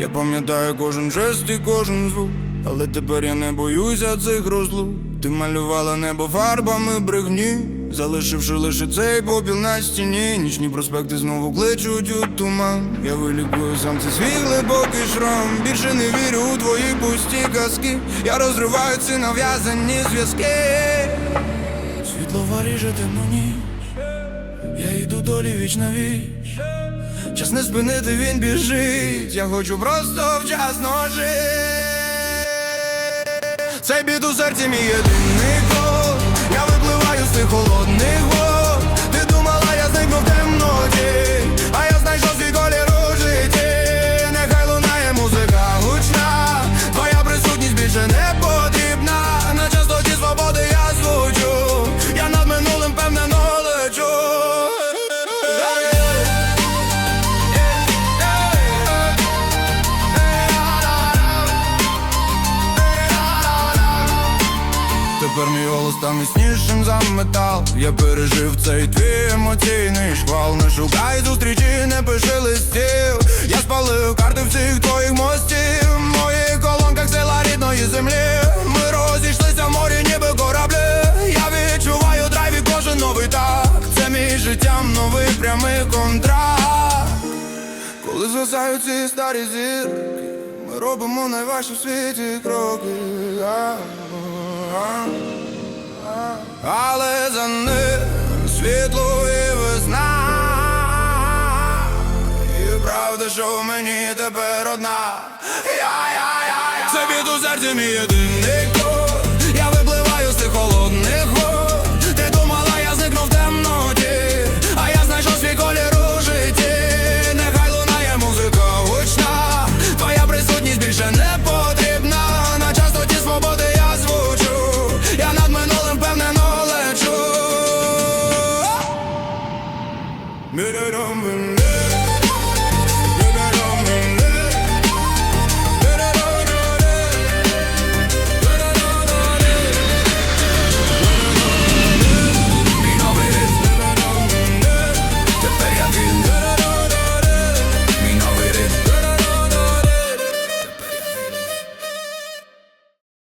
Я пам'ятаю кожен жест і кожен звук, але тепер я не боюся цих розлук. Ти малювала небо фарбами брехні, залишивши лише цей попіл на стіні. Нічні проспекти знову кличуть у туман. Я вилікую сам це свій глибокий шрам. Більше не вірю у твої пусті казки. Я розриваю ці нав'язані зв'язки. Світло ріже темну ніч. Я йду долі віч на віч. Час не спинити, він біжить. Я хочу просто вчасно жити. Цей біду у серці мій єдиний Тепер мій голос став міцнішим за метал. Я пережив цей твій емоційний шквал. Не шукай зустрічі, не пиши листів. Я спалив карти всіх твоїх мостів. В моїх колонках сила рідної землі. Ми розійшлися в морі, ніби кораблі. Я відчуваю драйв і кожен новий так. Це мій життям новий прямий контракт. Коли згасають ці старі зірки Ми робимо найважчі в світі кроки. Але за ним світло і весна. І правда, що в мені тепер одна. Я-я-я-я Це біт у серці мій єдиний